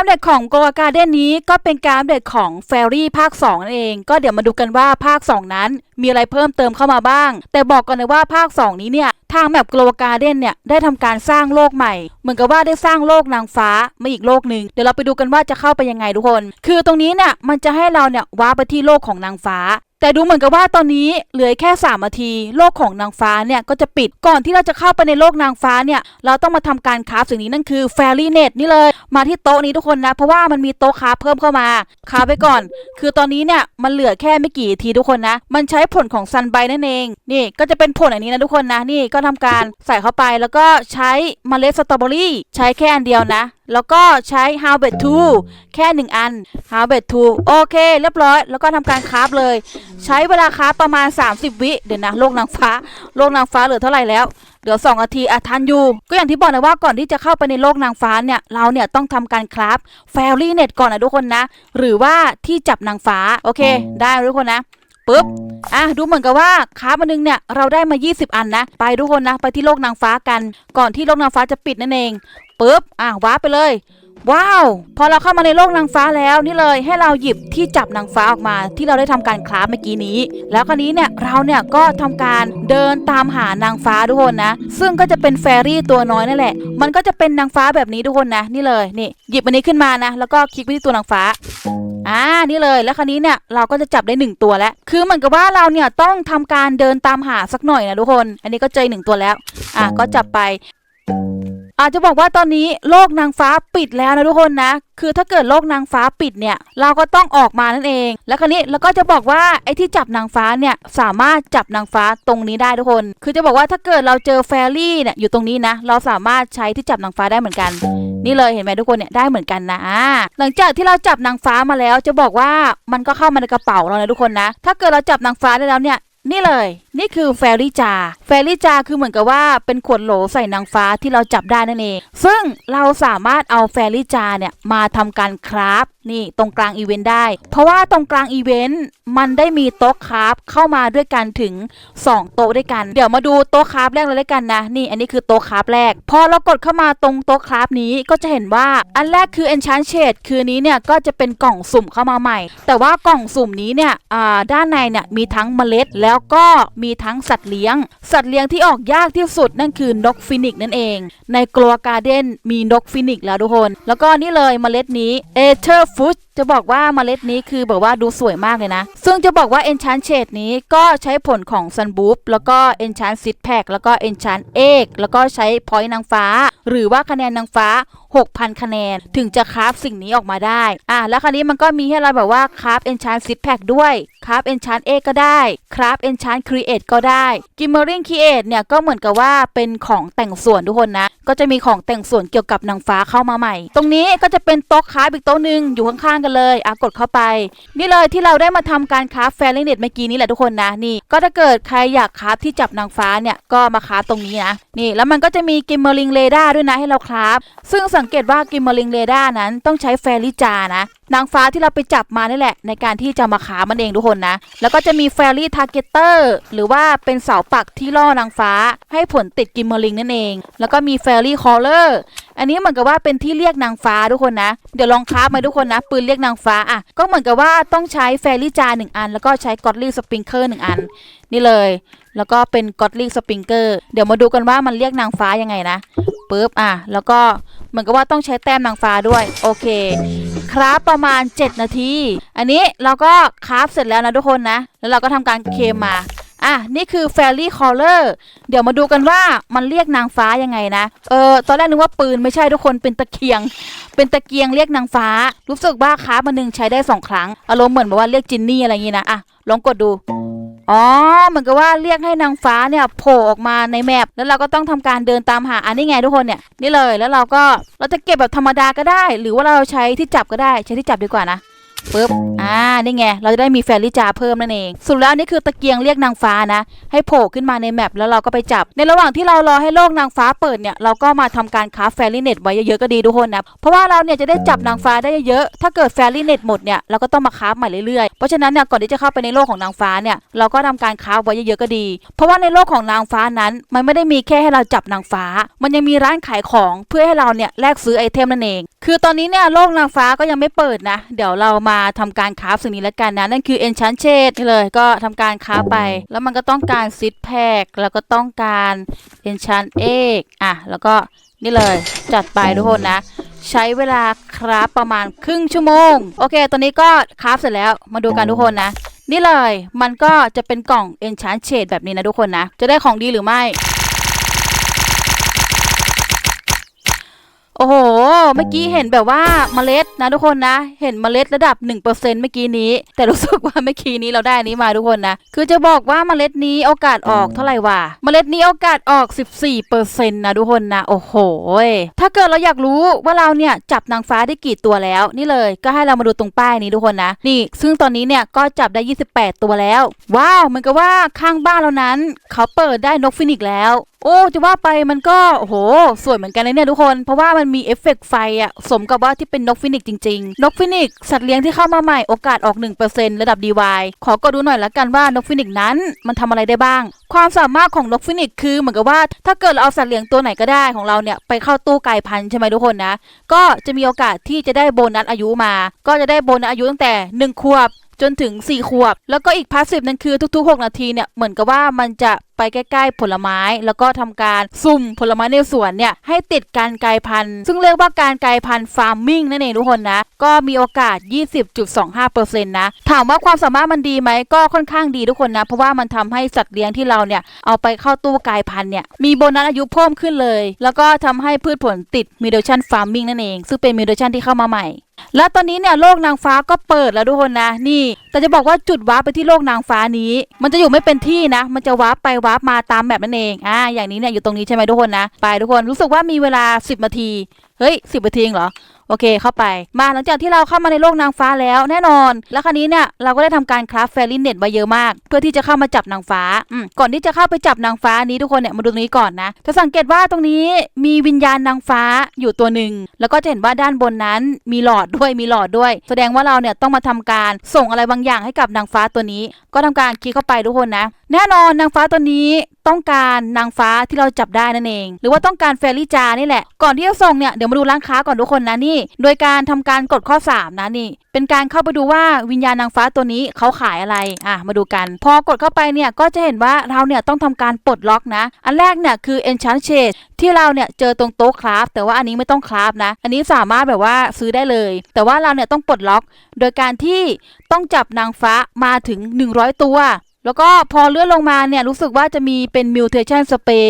การเด็ดของโกอาการ์เด้นนี้ก็เป็นการเด็ดของแฟรี่ภาค2นั่นเอง ก็เดี๋ยวมาดูกันว่าภาค 2 นั้น มีอะไรเพิ่มเติมเข้ามาบ้าง แต่บอกก่อนเลยว่าภาค 2 นี้เนี่ยทางแมปโกลวการ์เด้นเนี่ยได้ทำการสร้างโลกใหม่ เหมือนกับว่าได้สร้างโลกนางฟ้ามาอีกโลกหนึ่งเดี๋ยวเราไปดูกันว่าจะเข้าไปยังไงทุกคน คือตรงนี้เนี่ยมันจะให้เราเนี่ยว้าไปที่โลกของนางฟ้า แต่ดูเหมือนกับว่าตอนนี้เหลือแค่ 3 นาที โลกของนางฟ้าเนี่ยก็จะปิดก่อนที่เราจะเข้าไปในโลกนางฟ้าเนี่ย เราต้องมาทำการคราฟสิ่งนี้นั่นคือแฟรี่เน็ตนี่เลย มาที่โต๊ะนี้ทุกคนนะ เพราะว่ามันมีโต๊ะคราฟเพิ่มเข้ามาคราฟไปก่อน คือตอนนี้เนี่ยมันเหลือแค่ไม่กี่ทีทุกคนนะ มันใช้ผลของซันไบนั่นเอง นี่ก็จะเป็นผลอันนี้นะทุกคนนะ นี่ก็ทำการใส่เข้าไปแล้วก็ใช้เมล็ดสตรอเบอรี่ใช้แค่อันเดียวนะ แล้วก็ใช้ Harvest Tool แค่ 1 อัน Harvest Tool โอเค เรียบร้อย แล้วก็ทำการคราฟเลย ใช้เวลาคราฟประมาณ 30 วิเดี๋ยวนะโลกนางฟ้า โลกนางฟ้าเหลือเท่าไหร่แล้วเดี๋ยว2นาทีอะทันอยู่ ก็อย่างที่บอกนะว่าก่อนที่จะเข้าไปในโลกนางฟ้าเนี่ยเราเนี่ยต้องทำการคราฟแฟรี่เน็ตก่อนนะทุกคนนะ หรือว่าที่จับนางฟ้า โอเค ได้ทุกคนนะ ปึ๊บอะดูเหมือนกับว่าคราฟอันนึงเนี่ยเราได้มา 20 อันนะ ไปทุกคนนะ ไปที่โลกนางฟ้ากัน ก่อนที่โลกนางฟ้าจะปิดนั่นเองปึ๊บอะว้าไปเลย ว้าว พอเราเข้ามาในโลกนางฟ้าแล้วนี่เลยให้เราหยิบที่จับนางฟ้าออกมา ที่เราได้ทำการคราฟเมื่อกี้นี้ แล้วคราวนี้เนี่ยเราเนี่ยก็ทำการเดินตามหานางฟ้าทุกคนนะ ซึ่งก็จะเป็นแฟรี่ตัวน้อยนั่นแหละ มันก็จะเป็นนางฟ้าแบบนี้ทุกคนนะ นี่เลยนี่หยิบอันนี้ขึ้นมานะ แล้วก็คลิกไปที่ตัวนางฟ้า อ่านี่เลยแล้วคราวนี้เนี่ยเราก็จะจับได้หนึ่งตัวแล้ว คือเหมือนกับว่าเราเนี่ยต้องทำการเดินตามหาสักหน่อยนะทุกคน อันนี้ก็เจอหนึ่งตัวแล้ว อะก็จับไปอาจจะบอกว่าตอนนี้โลกนางฟ้าปิดแล้วนะทุกคนนะ คือถ้าเกิดโลกนางฟ้าปิดเนี่ย เราก็ต้องออกมานั่นเอง แล้วคราวนี้เราก็จะบอกว่าไอ้ที่จับนางฟ้าเนี่ยสามารถจับนางฟ้าตรงนี้ได้ทุกคน คือจะบอกว่าถ้าเกิดเราเจอแฟรี่เนี่ยอยู่ตรงนี้นะ เราสามารถใช้ที่จับนางฟ้าได้เหมือนกัน นี่เลยเห็นไหมทุกคนเนี่ยได้เหมือนกันนะหลังจากที่เราจับนางฟ้ามาแล้ว จะบอกว่ามันก็เข้ามาในกระเป๋าเรานะทุกคนนะ ถ้าเกิดเราจับนางฟ้าได้แล้วเนี่ยนี่เลย นี่คือแฟรี่จา แฟรี่จาคือเหมือนกับว่าเป็นขวดโหลใส่นางฟ้าที่เราจับได้นั่นเอง ซึ่งเราสามารถเอาแฟรี่จาเนี่ยมาทำการคราฟนี่ตรงกลางอีเวนต์ได้ เพราะว่าตรงกลางอีเวนต์มันได้มีโต๊ะคราฟเข้ามาด้วยกันถึง 2 โต๊ะด้วยกัน เดี๋ยวมาดูโต๊ะคราฟแรกเลยแล้วกันนะ นี่อันนี้คือโต๊ะคราฟแรก พอเรากดเข้ามาตรงโต๊ะคราฟนี้ก็จะเห็นว่าอันแรกคือ enchant shade คือนี้เนี่ยก็จะเป็นกล่องสุ่มเข้ามาใหม่ แต่ว่ากล่องสุ่มนี้เนี่ยอ่าด้านในเนี่ยมีทั้งเมล็ด แล้วก็มีทั้งสัตว์เลี้ยง สัตว์เลี้ยงที่ออกยากที่สุดนั่นคือนกฟินิกนั่นเอง ในกลัวการ์เด้นมีนกฟินิกแล้วทุกคน แล้วก็นี่เลยเมล็ดนี้เอเทอร์ฟุตจะบอกว่าเมล็ดนี้คือแบบว่าดูสวยมากเลยนะ ซึ่งจะบอกว่า Enchant Shade นี้ก็ใช้ผลของ Sun b o o p แล้วก็ Enchant Seed Pack แล้วก็ Enchant Egg แล้วก็ใช้ Point นางฟ้า หรือว่าคะแนนนางฟ้า6,000 คะแนน ถึงจะคราฟสิ่งนี้ออกมาได้ อะแล้วคราวนี้มันก็มีให้เราแบบว่าคราฟ Enchant Seed Pack ด้วยคราฟ Enchant Egg ก็ได้คราฟ Enchant Create ก็ได้ Gimmering Create เนี่ยก็เหมือนกับว่าเป็นของแต่งส่วนทุกคนนะ ก็จะมีของแต่งส่วนเกี่ยวกับนางฟ้าเข้ามาใหม่ ตรงนี้ก็จะเป็นโต๊ะคราฟอีกโต๊ะหนึ่งอยู่ข้างๆกันเลยอะกดเข้าไป นี่เลยที่เราได้มาทำการคราฟแฟร์ลิงเน็ตเมื่อกี้นี้แหละทุกคนนะนี่ ก็ถ้าเกิดใครอยากคราฟที่จับนางฟ้าเนี่ยก็มาคราฟตรงนี้นะนี่แล้วมันก็จะมีกิมเมอริงเรดาร์ด้วยนะให้เราคราฟซึ่งสังเกตว่ากิมเมอริงเรดานั้นต้องใช้แฟริจานะ นางฟ้าที่เราไปจับมานี่แหละ ในการที่จะมาขามันเองทุกคนนะ แล้วก็จะมีแฟรี่ทาร์เก็ตเตอร์หรือว่าเป็นเสาปักที่ล่อนางฟ้า ให้ผลติดกิมเมอริงนั่นเอง แล้วก็มีแฟรี่คอลเลอร์อันนี้เหมือนกับว่าเป็นที่เรียกนางฟ้าทุกคนนะ เดี๋ยวลองคราฟมาทุกคนนะ ปืนเรียกนางฟ้าอะก็เหมือนกับว่าต้องใช้แฟรี่จาหนึ่งอัน แล้วก็ใช้กอดลี่สปริงเกอร์หนึ่งอัน นี่เลย แล้วก็เป็นกอดลี่สปริงเกอร์เดี๋ยวมาดูกันว่ามันเรียกนางฟ้ายังไงนะ ปึ๊บอะแล้วก็เหมือนกับว่าต้องใช้แต้มนางฟ้าด้วย โอเคคราฟประมาณ 7 นาที อันนี้เราก็คราฟเสร็จแล้วนะทุกคนนะ แล้วเราก็ทำการเคมมาอะนี่คือ Fairy Caller เดี๋ยวมาดูกันว่ามันเรียกนางฟ้ายังไงนะ เออ ตอนแรกนึกว่าปืนไม่ใช่ทุกคนเป็นตะเกียง เป็นตะเกียงเรียกนางฟ้า รู้สึกว่าคราฟมันหนึ่งใช้ได้สองครั้ง อารมณ์เหมือนแบบว่าเรียกจินนี่อะไรอย่างงี้นะ อะ ลองกดดู อ๋อเหมือนกับว่าเรียกให้นางฟ้าเนี่ยโผล่ออกมาในแมปแล้วเราก็ต้องทำการเดินตามหาอันนี้ไงทุกคนเนี่ยนี่เลยแล้วเราก็เราจะเก็บแบบธรรมดาก็ได้ หรือว่าเราใช้ที่จับก็ได้ใช้ที่จับดีกว่านะปึ๊บ อ่า นี่ไง เราจะได้มีแฟรี่จาเพิ่มนั่นเอง สุดแล้วนี่คือตะเกียงเรียกนางฟ้านะ ให้โผล่ขึ้นมาในแมปแล้วเราก็ไปจับ ในระหว่างที่เรารอให้โลกนางฟ้าเปิดเนี่ย เราก็มาทำการคราแฟรี่เน็ตไว้เยอะๆก็ดีทุกคนนะ เพราะว่าเราเนี่ยจะได้จับนางฟ้าได้เยอะๆถ้าเกิดแฟรี่เน็ตหมดเนี่ย เราก็ต้องมาคราใหม่เรื่อยๆ เพราะฉะนั้นเนี่ย ก่อนที่จะเข้าไปในโลกของนางฟ้าเนี่ย เราก็ทำการคราไว้เยอะๆก็ดี เพราะว่าในโลกของนางฟ้านั้น มันไม่ได้มีแค่ให้เราจับนางฟ้า มันยังมีร้านขายของเพื่อให้เราเนี่ยแลกซื้อไอเทมนั่นเองคือตอนนี้เนี่ยโลกนางฟ้าก็ยังไม่เปิดนะ เดี๋ยวเรามาทำการคราฟสิ่งนี้แล้วกันนะ นั่นคือ enchant shade นี่เลยก็ทำการคราฟไป แล้วมันก็ต้องการ seed pack แล้วก็ต้องการ enchant egg อะ แล้วก็นี่เลยจัดไปทุกคนนะ ใช้เวลาคราฟประมาณครึ่งชั่วโมง โอเค ตอนนี้ก็คราฟเสร็จแล้วมาดูกันทุกคนนะนี่เลยมันก็จะเป็นกล่อง enchant shade แบบนี้นะทุกคนนะ จะได้ของดีหรือไม่ โอ้โห เมื่อกี้เห็นแบบว่าเมล็ดนะทุกคนนะ เห็นเมล็ดระดับ 1%เมื่อกี้นี้ แต่รู้สึกว่าเมื่อกี้นี้เราได้อันนี้มาทุกคนนะ คือจะบอกว่าเมล็ดนี้โอกาสออกเท่าไหร่วะ เมล็ดนี้โอกาสออก 14%นะทุกคนนะ โอ้โห ถ้าเกิดเราอยากรู้ว่าเราเนี่ยจับนางฟ้าได้กี่ตัวแล้ว นี่เลยก็ให้เรามาดูตรงป้ายนี้ทุกคนนะ นี่ ซึ่งตอนนี้เนี่ยก็จับได้ 28 ตัวแล้ว ว้าวเหมือนกับว่าข้างบ้านเรานั้น เขาเปิดได้นกฟินิกซ์แล้วโอ้จะว่าไปมันก็โอ้โห สวยเหมือนกันเลยเนี่ยทุกคน เพราะว่ามันมีเอฟเฟกต์ไฟอะสมกับว่าที่เป็นนกฟินิกซ์จริง ๆ นกฟินิกซ์สัตว์เลี้ยงที่เข้ามาใหม่โอกาสออก 1%ระดับ DY ขอก็ดูหน่อยละกันว่านกฟินิกซ์นั้นมันทำอะไรได้บ้าง ความสามารถของนกฟินิกซ์คือเหมือนกับว่าถ้าเกิดเราเอาสัตว์เลี้ยงตัวไหนก็ได้ของเราเนี่ยไปเข้าตู้กายพันธุ์ใช่ไหมทุกคนนะก็จะมีโอกาสที่จะได้โบนัสอายุมา ก็จะได้โบนัสอายุตั้งแต่1ขวบจนถึง 4 ขวบ แล้วก็อีกพาสซีฟนั่นคือทุกๆ 6 นาทีเนี่ย เหมือนกับว่ามันจะ ไปใกล้ๆผลไม้ แล้วก็ทำการซุ่มผลไม้ในสวนเนี่ยให้ติดการกลายพันธุ์ ซึ่งเรียกว่าการกลายพันธุ์ฟาร์มมิ่งนั่นเองทุกคนนะ ก็มีโอกาส 20.25%นะ ถามว่าความสามารถมันดีไหมก็ค่อนข้างดีทุกคนนะ เพราะว่ามันทำให้สัตว์เลี้ยงที่เราเนี่ยเอาไปเข้าตู้กลายพันธุ์เนี่ยมีโบนัสอายุเพิ่มขึ้นเลย แล้วก็ทำให้พืชผลติด mutation farming นั่นเอง ซึ่งเป็น mutation ที่เข้ามาใหม่และตอนนี้เนี่ยโลกนางฟ้าก็เปิดแล้วทุกคนนะนี่ แต่จะบอกว่าจุดวาร์ปไปที่โลกนางฟ้านี้ มันจะอยู่ไม่เป็นที่นะ มันจะวาร์ปไปวาร์ปมาตามแบบนั่นเองอ่าอย่างนี้เนี่ยอยู่ตรงนี้ใช่ไหมทุกคนนะ ไปทุกคนรู้สึกว่ามีเวลา 10นาที เฮ้ย 10นาทีเองเหรอ โอเค เข้าไป มาหลังจากที่เราเข้ามาในโลกนางฟ้าแล้วแน่นอน แล้วคราวนี้เนี่ยเราก็ได้ทำการคราฟแฟรินเน็ตไว้เยอะมาก เพื่อที่จะเข้ามาจับนางฟ้าอืก่อนที่จะเข้าไปจับนางฟ้านี้ทุกคนเนี่ยมาดูตรงนี้ก่อนนะจะสังเกตว่าตรงนี้มีวิญญาณนางฟ้าอยู่ตัวหนึ่งแล้วก็จะเห็นว่าด้านบนนั้นมีหลอดด้วยมีหลอดด้วย แสดงว่าเราเนี่ยต้องมาทำการส่งอะไรบางอย่างให้กับนางฟ้าตัวนี้ ก็ทำการคลิกเข้าไปทุกคนนะ แน่นอนนางฟ้าตัวนี้ ต้องการนางฟ้าที่เราจับได้นั่นเอง หรือว่าต้องการเฟรลี่จานี่แหละ ก่อนที่จะส่งเนี่ยเดี๋ยวมาดูร้านค้าก่อนทุกคนนะนี่ โดยการทำการกดข้อ 3 นะนี่ เป็นการเข้าไปดูว่าวิญญาณนางฟ้าตัวนี้เขาขายอะไร อะ มาดูกัน พอกดเข้าไปเนี่ยก็จะเห็นว่าเราเนี่ยต้องทำการปลดล็อกนะ อันแรกเนี่ยคือ enchant shade ที่เราเนี่ยเจอตรงโต๊ะคราฟแต่ว่าอันนี้ไม่ต้องคราฟนะ อันนี้สามารถแบบว่าซื้อได้เลย แต่ว่าเราเนี่ยต้องปลดล็อก โดยการที่ต้องจับนางฟ้ามาถึง 100 ตัว แล้วก็พอเลื่อนลงมาเนี่ยรู้สึกว่าจะมีเป็น mutation spray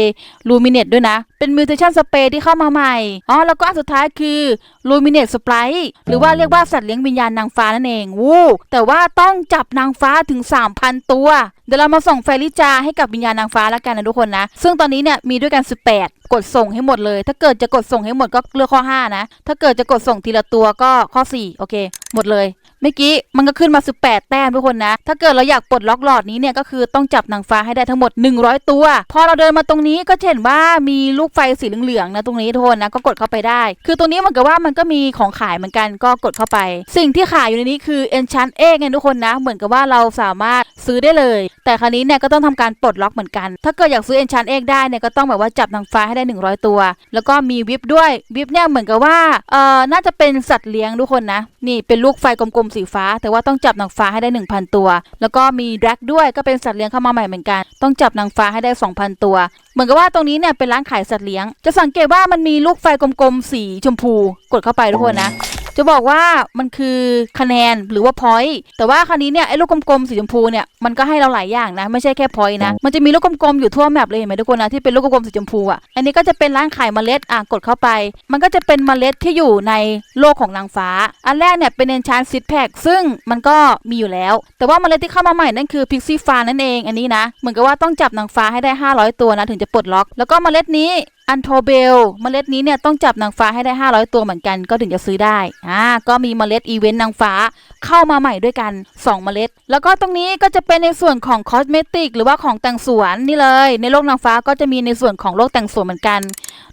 luminate ด้วยนะ เป็น mutation spray ที่เข้ามาใหม่ อ๋อ แล้วก็อันสุดท้ายคือ luminate sprite หรือว่าเรียกว่าสัตว์เลี้ยงวิญญาณนางฟ้านั่นเองวู้แต่ว่าต้องจับนางฟ้าถึง 3,000 ตัว เดี๋ยวเรามาส่งไฟลิจาให้กับวิญญาณนางฟ้าแล้วกันนะทุกคนนะ ซึ่งตอนนี้เนี่ยมีด้วยกัน 18กดส่งให้หมดเลย ถ้าเกิดจะกดส่งให้หมดก็เลือกข้อ 5 นะ ถ้าเกิดจะกดส่งทีละตัวก็ข้อ 4 โอเค หมดเลย เมื่อกี้มันก็ขึ้นมา 18 แต้มทุกคนนะ ถ้าเกิดเราอยากปลดล็อกหลอดนี้เนี่ยก็คือต้องจับนางฟ้าให้ได้ทั้งหมด 100 ตัว พอเราเดินมาตรงนี้ก็เห็นว่ามีลูกไฟสีเหลืองๆนะตรงนี้ทุกคนนะก็กดเข้าไปได้ คือตรงนี้มือนกับว่ามันก็มีของขายเหมือนกันก็กดเข้าไป สิ่งที่ขายอยู่ในนี้คือ enchant egg ไงทุกคนนะ เหมือนกับว่าเราสามารถซื้อได้เลย แต่คราวนี้เนี่ยก็ต้องทำการปลดล็อกเหมือนกัน ถ้าเกิดอยากซื้อ enchant egg ได้เนี่ยก็ต้องแบบว่าจับนางฟ้าให้ได้ 100 ตัว แล้วก็มีวิปด้วยวิปเนี่ยเหมือนกับว่าเอ่อน่าจะเป็นสัตว์เลี้ยงทุกคนนะนี่เป็นลูกไฟกลมมสีฟ้า แต่ว่าต้องจับนางฟ้าให้ได้ 1,000 ตัว แล้วก็มีแดกด้วยก็เป็นสัตว์เลี้ยงเข้ามาใหม่เหมือนกัน ต้องจับนางฟ้าให้ได้ 2,000 ตัว เหมือนกับว่าตรงนี้เนี่ยเป็นร้านขายสัตว์เลี้ยง จะสังเกตว่ามันมีลูกไฟกลมๆสีชมพู กดเข้าไปทุกคนนะ จะบอกว่ามันคือคะแนนหรือว่าพอยต์แต่ว่าคราวนี้เนี่ยไอ้ลูกกลมๆสีชมพูเนี่ยมันก็ให้เราหลายอย่างนะ ไม่ใช่แค่พอยต์นะ มันจะมีลูกกลมๆอยู่ทั่วแมปเลยเห็นไหมทุกคนนะที่เป็นลูกกลมๆสีชมพูอะอันนี้ก็จะเป็นร้านขายเมล็ดอะกดเข้าไป มันก็จะเป็นเมล็ดที่อยู่ในโลกของนางฟ้า อันแรกเนี่ยเป็น enchant seed pack ซึ่งมันก็มีอยู่แล้ว แต่ว่าเมล็ดที่เข้ามาใหม่นั่นคือ pixie fan นั่นเองอันนี้นะเหมือนกับว่าต้องจับนางฟ้าให้ได้ 500 ตัวนะถึงจะปลดล็อก แล้วก็เมล็ดนี้ อันโทเบลเมล็ดนี้เนี่ยต้องจับนางฟ้าให้ได้ 500 ตัวเหมือนกันก็ถึงจะซื้อได้อ่าก็มีเมล็ดอีเวนต์นางฟ้าเข้ามาใหม่ด้วยกัน 2 เมล็ด แล้วก็ตรงนี้ก็จะเป็นในส่วนของคอสเมติกหรือว่าของแต่งสวนนี่เลย ในโลกนางฟ้าก็จะมีในส่วนของโลกแต่งสวนเหมือนกัน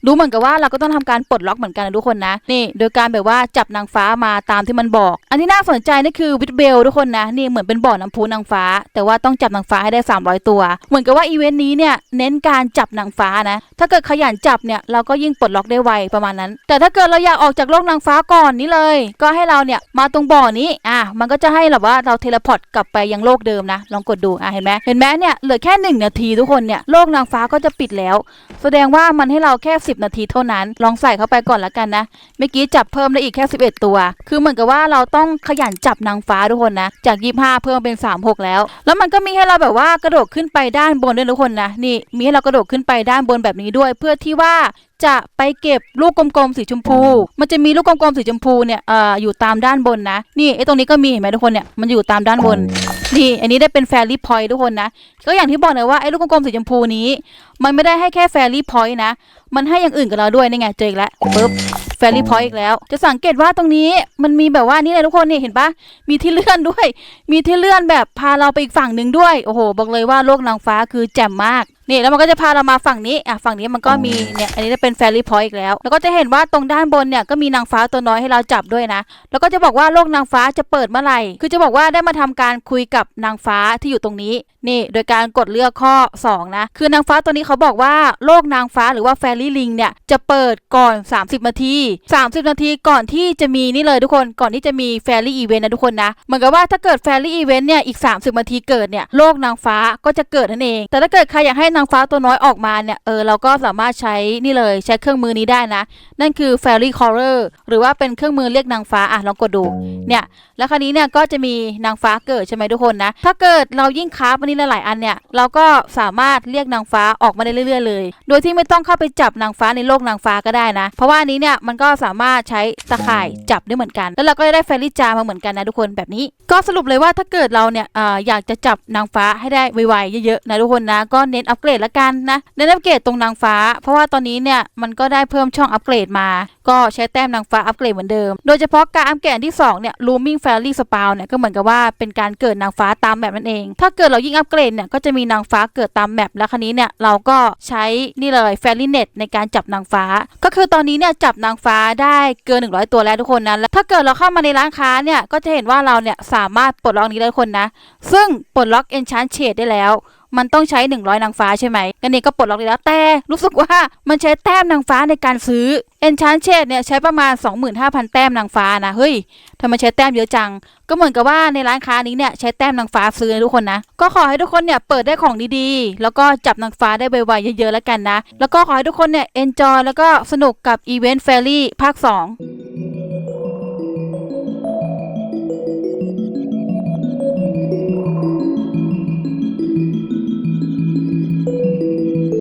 ดูเหมือนกับว่าเราก็ต้องทำการปลดล็อกเหมือนกันนะทุกคนนะ นี่ โดยการแบบว่าจับนางฟ้ามาตามที่มันบอก อันที่น่าสนใจนี่คือวิดเบลทุกคนนะ นี่เหมือนเป็นบ่อน้ำพุนางฟ้า แต่ว่าต้องจับนางฟ้าให้ได้ 300 ตัว เหมือนกับว่าอีเวนต์นี้เนี่ยเน้นการจับนางฟ้านะ ถ้าเกิดขยันจับเนี่ยเราก็ยิ่งปลดล็อกได้ไวประมาณนั้น แต่ถ้าเกิดเราอยากออกจากโลกนางฟ้าก่อนนี้เลย ก็ให้เราเนี่ยมาตรงบ่อนี้ อะ มันก็จะให้แบบว่าเราเทเลพอร์ตกลับไปยังโลกเดิมนะ ลองกดดู อะ เห็นไหมเห็นไหมเนี่ย เหลือแค่หนึ่งนาทีทุกคนเนี่ย โลกนางฟ้าก็จะปิดแล้ว แสดงว่ามันให้เราแค่ 10นาทีเท่านั้น ลองใส่เข้าไปก่อนละกันนะ เมื่อกี้จับเพิ่มได้อีกแค่ 11 ตัว คือเหมือนกับว่าเราต้องขยันจับนางฟ้าทุกคนนะ จาก 25 เพิ่มเป็น 36 แล้ว แล้วมันก็มีให้เราแบบว่ากระโดดขึ้นไปด้านบนด้วยทุกคนนะ นี่ มีให้เรากระโดดขึ้นไปด้านบนแบบนี้ด้วย เพื่อที่ว่าจะไปเก็บลูกกลมๆสีชมพู มันจะมีลูกกลมๆสีชมพูเนี่ยเอ่ออยู่ตามด้านบนนะ นี่ไอ้ตรงนี้ก็มีเห็นไหมทุกคนเนี่ย มันอยู่ตามด้านบน นี่ อันนี้ได้เป็นแฟรี่พอยต์ทุกคนนะ ก็อย่างที่บอกเลยว่าไอ้ลูกกลมๆสีชมพูนี้ มันไม่ได้ให้แค่แฟรี่พอยต์นะ มันให้อย่างอื่นกับเราด้วยนี่ไง เจออีกแล้วปึ๊บแฟรี่พอยต์อีกแล้ว จะสังเกตว่าตรงนี้มันมีแบบว่านี่เลยทุกคนนี่เห็นปะมีที่เลื่อนด้วย มีที่เลื่อนแบบพาเราไปอีกฝั่งหนึ่งด้วย โอ้โห บอกเลยว่าโลกนางฟ้าคือแจ่มมาก นี่แล้วมันก็จะพาเรามาฝั่งนี้อะฝั่งนี้มันก็มีเนี่ยอันนี้จะเป็นแฟรี่พอยต์อีกแล้ว แล้วก็จะเห็นว่าตรงด้านบนเนี่ยก็มีนางฟ้าตัวน้อยให้เราจับด้วยนะ แล้วก็จะบอกว่าโลกนางฟ้าจะเปิดเมื่อไหร่ คือจะบอกว่าได้มาทำการคุยกับนางฟ้าที่อยู่ตรงนี้ นี่ โดยการกดเลือกข้อ 2 นะ คือนางฟ้าตัวนี้เขาบอกว่าโลกนางฟ้าหรือว่าแฟรี่ลิงเนี่ยจะเปิดก่อน 30 นาที 30 นาทีก่อนที่จะมีนี่เลยทุกคนก่อนที่จะมีแฟรี่อีเวนต์นะทุกคนนะเหมือนกับว่าถ้าเกิดแฟรี่อีเวนต์เนี่ยอีก 30 นาทีเกิดเนี่ยโลกนางฟ้าก็จะเกิดนั่นเอง แต่ถ้าเกิดใครอยากให้นางฟ้าตัวน้อยออกมาเนี่ยเออเราก็สามารถใช้นี่เลยใช้เครื่องมือนี้ได้นะ นั่นคือ Fairy Caller หรือว่าเป็นเครื่องมือเรียกนางฟ้าอะลองกดดูเนี่ยแล้วคราวนี้เนี่ยก็จะมีนางฟ้าเกิดใช่ไหมทุกคนนะ ถ้าเกิดเรายิ่งคราฟอันนี้หลายๆอันเนี่ยเราก็สามารถเรียกนางฟ้าออกมาได้เรื่อย ๆ เลย โดยที่ไม่ต้องเข้าไปจับนางฟ้าในโลกนางฟ้าก็ได้นะ เพราะว่าอันนี้เนี่ยมันก็สามารถใช้ตะข่ายจับได้เหมือนกัน แล้วเราก็ได้แฟรี่จามาเหมือนกันนะทุกคนแบบนี้ ก็สรุปเลยว่าถ้าเกิดเราเนี่ยอออยากจะจับนางฟ้าให้ได้ไวๆเยอะๆนะทุกคนนะก็เน้นอัปเกรดละกันนะเน้นอัปเกรดตรงนางฟ้า เพราะว่าตอนนี้เนี่ยมันก็ได้เพิ่มช่องอัปเกรดมา ก็ใช้แต้มนางฟ้าอัปเกรดเหมือนเดิม โดยเฉพาะการอัปเกรดอันที่สองเนี่ย looming fairy spawn เนี่ยก็เหมือนกับว่าเป็นการเกิดนางฟ้าตามแบบนั่นเอง ถ้าเกิดเรายิ่งอัปเกรดเนี่ยก็จะมีนางฟ้าเกิดตามแมปแล้วคันนี้เนี่ยเราก็ใช้นี่เลย fairy net ในการจับนางฟ้า ก็คือตอนนี้เนี่ยจับนางฟ้าได้เกิน 100 ตัวแล้วทุกคนนะแล้วถ้าเกิดเราเข้ามาในร้านค้าเนี่ยก็จะเห็นว่าเราเนี่ยสามารถปลดล็อกนี้ได้คนนะ ซึ่งปลดล็อก enchant shade ได้แล้ว มันต้องใช้ 100นางฟ้าใช่ไหมกันนี้ก็ปลดล็อกแล้วแต่รู้สึกว่ามันใช้แต้มนางฟ้าในการซื้อ Enchant Shade เนี่ยใช้ประมาณ 25,000 แต้มนางฟ้านะเฮ้ยทำไมใช้แต้มเยอะจัง ก็เหมือนกับว่าในร้านค้านี้เนี่ยใช้แต้มนางฟ้าซื้อนะทุกคนนะก็ขอให้ทุกคนเนี่ยเปิดได้ของดีๆ แล้วก็จับนางฟ้าได้ไวๆเยอะๆแล้วกันนะ แล้วก็ขอให้ทุกคนเนี่ย enjoy แล้วก็สนุกกับ Event Fairy ภาค 2